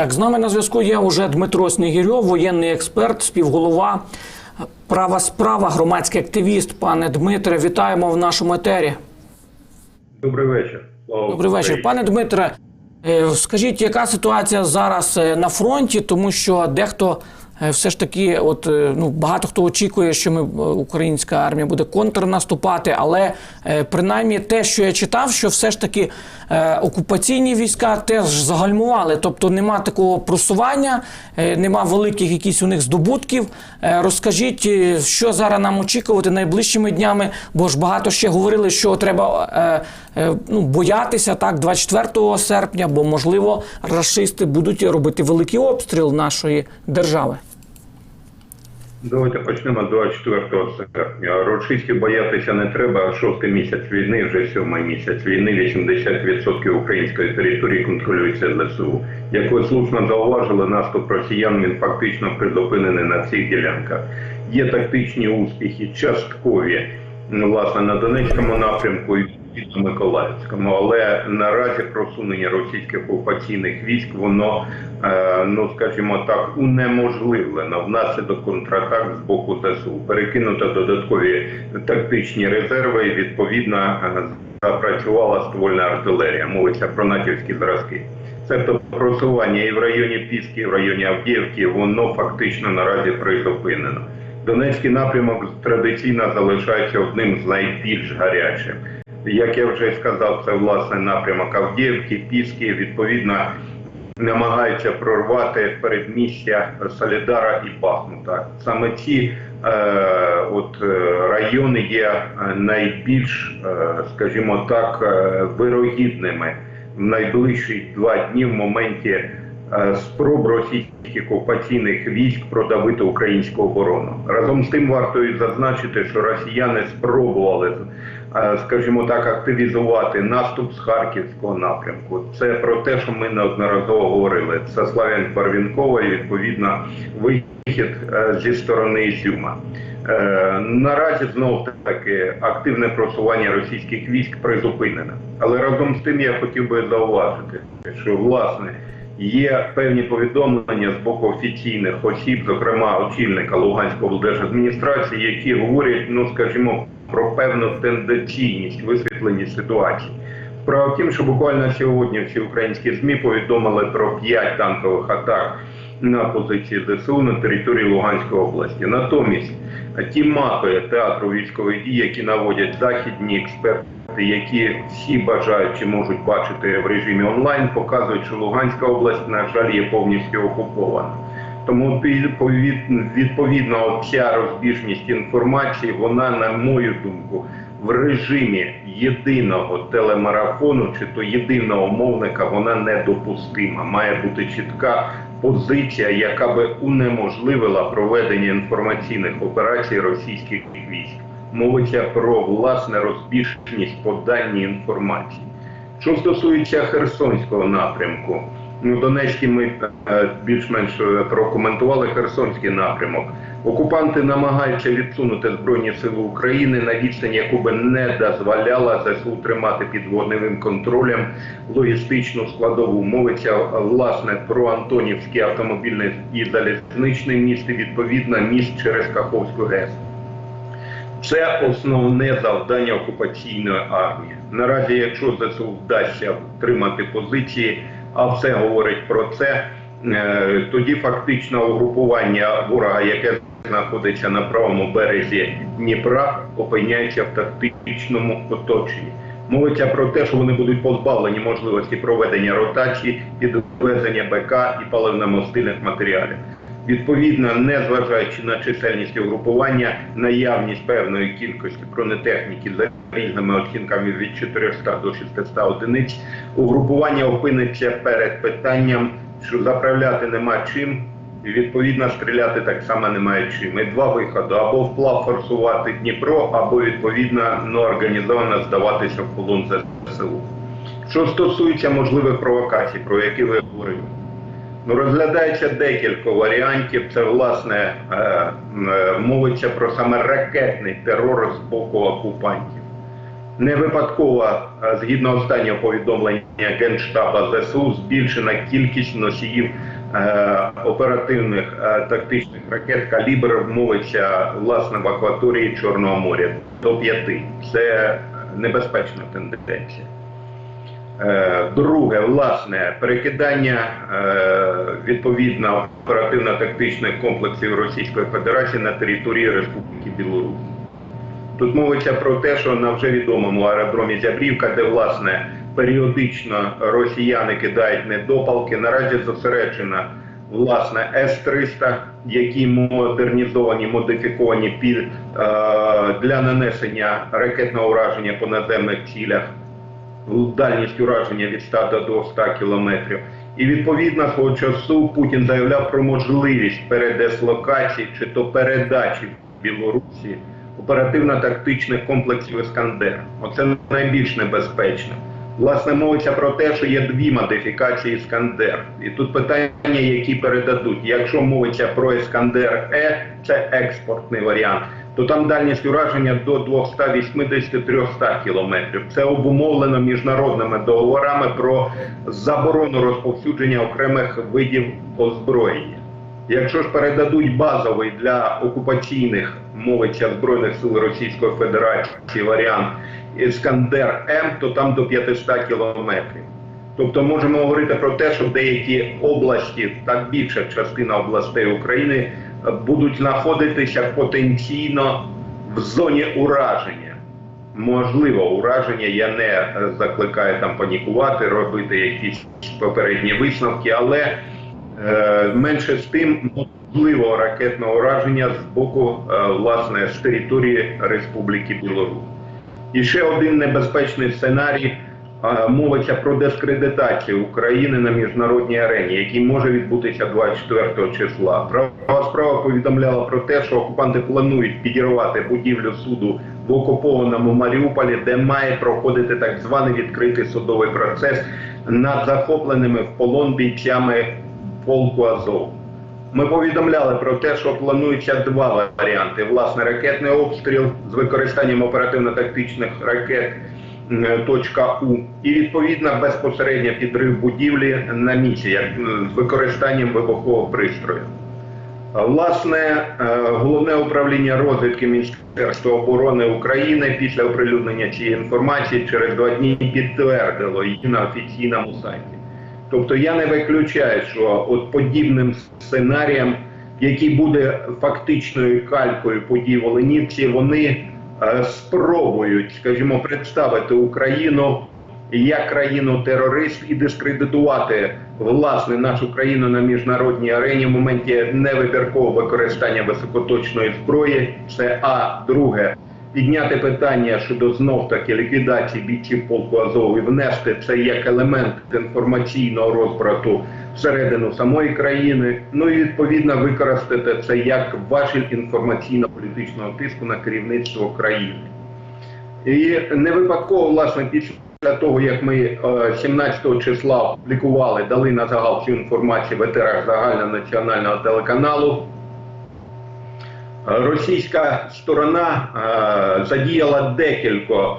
Так, з нами на зв'язку є уже Дмитро Снігірьов, воєнний експерт, співголова права справа, громадський активіст. Пане Дмитре, вітаємо в нашому етері. Добрий вечір. Слава Добрий вечір, пане Дмитре. е, Скажіть, яка ситуація зараз е, на фронті, тому що дехто все ж таки, от е, ну багато хто очікує, що ми е, українська армія буде контрнаступати, але е, принаймні те, що я читав, що все ж таки е, окупаційні війська теж загальмували, тобто нема такого просування, е, нема великих якісь у них здобутків. Е, Розкажіть, е, що зараз нам очікувати найближчими днями, бо ж багато ще говорили, що треба е, е, ну, боятися так 24 серпня, бо можливо рашисти будуть робити великий обстріл нашої держави. Давайте почнемо 24 серпня. Російські боятися не треба. Шостий місяць війни, вже сьомий місяць війни. 80% української території контролюється ЗСУ. Як ви слушно зауважили, наступ росіян він фактично призупинений на цих ділянках. Є тактичні успіхи, часткові ну, власне на Донецькому напрямку на Миколаївському, але наразі просунення російських окупаційних військ воно, е, ну скажімо так, унеможливлено внаслідок контратак з боку ЗСУ. Перекинуто додаткові тактичні резерви і відповідно е, запрацювала ствольна артилерія. Мовиться про натівські зразки. Тобто просування і в районі Піски, і в районі Авдіївки, воно фактично наразі призупинено. Донецький напрямок традиційно залишається одним з найбільш гарячих. Як я вже сказав, це власне напрямок Авдіївки, Піски, відповідно намагаються прорвати передмістя Солідара і Бахмута. Саме ці е, от, е, райони є е, найбільш, е, скажімо так, вирогідними в найближчі два дні в моменті спроб російських окупаційних військ продавити українську оборону. Разом з тим варто і зазначити, що росіяни спробували, е, скажімо так, активізувати наступ з харківського напрямку. Це про те, що ми неодноразово говорили. Це Славянськ Барвінкова і відповідно вихід е, зі сторони Ізюма. Е, Наразі знов таки активне просування російських військ призупинено. Але разом з тим я хотів би зауважити, що власне є певні повідомлення з боку офіційних осіб, зокрема очільника Луганської облдержадміністрації, які говорять, ну скажімо, про певну тенденційність висвітлення ситуації. Справа в тім, що буквально сьогодні всі українські змі повідомили про п'ять танкових атак на позиції ЗСУ на території Луганської області. Натомість ті мапи театру військових дій, які наводять західні експерти, які всі бажаючі можуть бачити в режимі онлайн, показують, що Луганська область, на жаль, є повністю окупована. Тому відповід- відповідно ця розбіжність інформації, вона, на мою думку, в режимі єдиного телемарафону чи то єдиного мовника вона недопустима. Має бути чітка позиція, яка би унеможливила проведення інформаційних операцій російських військ. Мовиться про власне розбіжність по даній інформації. Що стосується Херсонського напрямку, ну Донецький ми е, більш-менш е, прокоментували Херсонський напрямок. Окупанти намагаються відсунути Збройні Сили України на відстань, яку би не дозволяла ЗСУ тримати під вогневим контролем логістичну складову. Мовиться власне про Антонівський автомобільний і залізничний міст, і відповідно міст через Каховську ГЕС. Це основне завдання окупаційної армії. Наразі, якщо ЗСУ вдасться втримати позиції, а все говорить про це, е, тоді фактично угрупування ворога, яке знаходиться на правому березі Дніпра, опиняється в тактичному оточенні. Мовиться про те, що вони будуть позбавлені можливості проведення ротації, підвезення БК і паливно-мастильних матеріалів. Відповідно, незважаючи на чисельність угрупування, наявність певної кількості бронетехніки за різними оцінками від 400 до 600 одиниць, угрупування опиниться перед питанням, що заправляти нема чим, і відповідно стріляти так само немає чим. І два виходи: або вплав форсувати Дніпро, або відповідно ну, організовано здаватися в полон ЗСУ. Що стосується можливих провокацій, про які ви говорили. Ну, розглядається декілька варіантів. Це власне е, е, мовиться про саме ракетний терор з боку окупантів. Не випадково, е, згідно останнього повідомлення Генштаба ЗСУ, збільшена кількість носіїв оперативних тактичних ракет калібр мовиться власне в акваторії Чорного моря до п'яти. Це небезпечна тенденція. Е, Друге, власне, перекидання е, відповідно оперативно-тактичних комплексів Російської Федерації на території Республіки Білорусь. Тут мовиться про те, що на вже відомому аеродромі Зябрівка, де власне періодично росіяни кидають недопалки, наразі зосереджена власне С-300, які модернізовані, модифіковані під е, для нанесення ракетного ураження по наземних цілях дальність ураження від 100 до 200 кілометрів. І відповідно свого часу Путін заявляв про можливість передислокації чи то передачі в Білорусі оперативно-тактичних комплексів Іскандер. Оце найбільш небезпечно. Власне, мовиться про те, що є дві модифікації Іскандер. І тут питання, які передадуть. Якщо мовиться про Іскандер Е, це експортний варіант, то там дальність ураження до 280-300 кілометрів. Це обумовлено міжнародними договорами про заборону розповсюдження окремих видів озброєння. Якщо ж передадуть базовий для окупаційних мовиться збройних сил Російської Федерації варіант Іскандер М, то там до 500 кілометрів. Тобто можемо говорити про те, що деякі області, так більша частина областей України, будуть знаходитися потенційно в зоні ураження. Можливо, ураження. Я не е, закликаю там панікувати, робити якісь попередні висновки, але е, менше з тим можливо ракетного ураження з боку е, власне з території Республіки Білорусь. І ще один небезпечний сценарій мовиться про дискредитацію України на міжнародній арені, який може відбутися 24 числа. Права справа повідомляла про те, що окупанти планують підірвати будівлю суду в окупованому Маріуполі, де має проходити так званий відкритий судовий процес над захопленими в полон бійцями полку Азов. Ми повідомляли про те, що планується два варіанти: власне, ракетний обстріл з використанням оперативно-тактичних ракет точка У, і відповідно безпосередньо підрив будівлі на місці як, з використанням вибухового пристрою. Власне, е, головне управління розвідки Міністерства оборони України після оприлюднення цієї інформації через два дні підтвердило її на офіційному сайті. Тобто я не виключаю, що от подібним сценаріям, який буде фактичною калькою подій в Оленівці, вони е, спробують, скажімо, представити Україну як країну терорист і дискредитувати власне нашу країну на міжнародній арені в моменті невибіркового використання високоточної зброї. Це а друге. Підняти питання щодо знов таки ліквідації бійців полку Азов і внести це як елемент інформаційного розбрату всередину самої країни. Ну і відповідно використати це як важіль інформаційно-політичного тиску на керівництво країни. І не випадково, власне, після того, як ми е, 17 числа опублікували, дали на загал цю інформацію в етерах загальнонаціонального телеканалу. Російська сторона е, задіяла декілька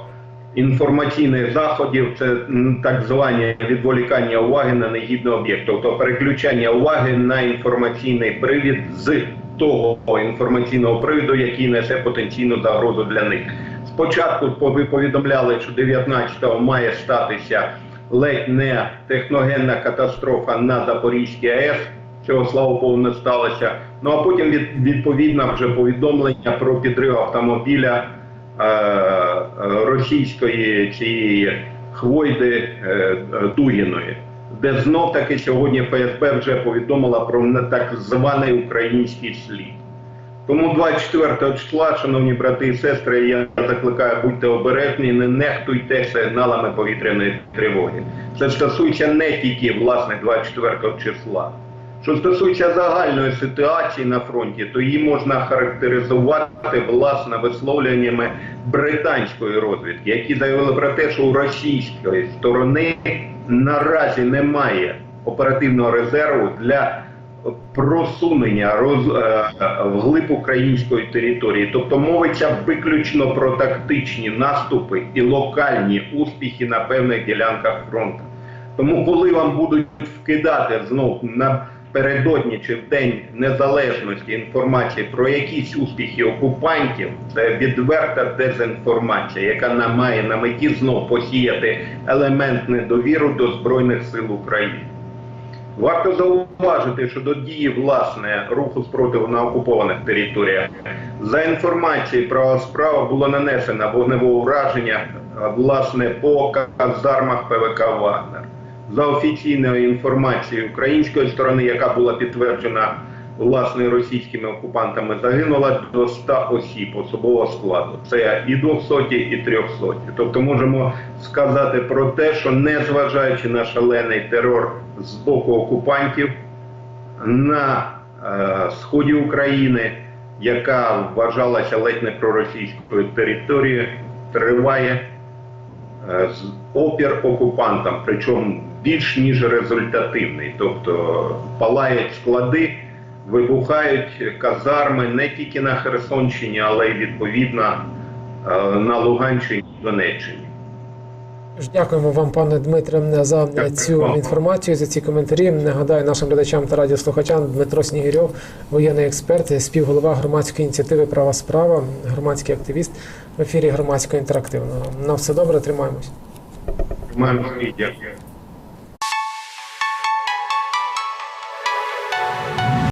інформаційних заходів, це так звані відволікання уваги на негідний об'єкт, тобто переключання уваги на інформаційний привід з того інформаційного приводу, який несе потенційну загрозу для них. Спочатку ви повідомляли, що 19-го має статися ледь не техногенна катастрофа на Запорізькій АЕС. Цього слава Богу не сталося. Ну а потім від, відповідно вже повідомлення про підрив автомобіля е, російської цієї хвойди е, Дугіної, де знов таки сьогодні ФСБ вже повідомила про не так званий український слід. Тому 24 числа, шановні брати і сестри, я закликаю будьте обережні, не нехтуйте сигналами повітряної тривоги. Це стосується не тільки власне 24 числа. Що стосується загальної ситуації на фронті, то її можна характеризувати власне висловлюваннями британської розвідки, які заявили про те, що у російської сторони наразі немає оперативного резерву для просунення роз, е, вглиб української території. Тобто мовиться виключно про тактичні наступи і локальні успіхи на певних ділянках фронту. Тому, коли вам будуть вкидати знов напередодні чи в День Незалежності інформації про якісь успіхи окупантів, це відверта дезінформація, яка на- має на меті знов посіяти елемент недовіру до Збройних сил України. Варто зауважити, що до дії власне руху спротиву на окупованих територіях за інформацією про справу було нанесено вогневе ураження власне по казармах ПВК Вагнер. За офіційною інформацією української сторони, яка була підтверджена власне російськими окупантами, загинуло до 100 осіб особового складу. Це і 200, і 300. Тобто можемо сказати про те, що незважаючи на шалений терор з боку окупантів на е, сході України, яка вважалася ледь не проросійською територією, триває е, опір окупантам, причому більш ніж результативний. Тобто палають склади, вибухають казарми не тільки на Херсонщині, але й відповідно е, на Луганщині і Донеччині. Дякуємо вам, пане Дмитре, за Дякую цю інформацію, за ці коментарі. Нагадаю нашим глядачам та радіослухачам Дмитро Снігирьов, воєнний експерт, співголова громадської ініціативи Права справа, громадський активіст в ефірі громадського інтерактивного. На все добре, тримаємось. Маємо дякую.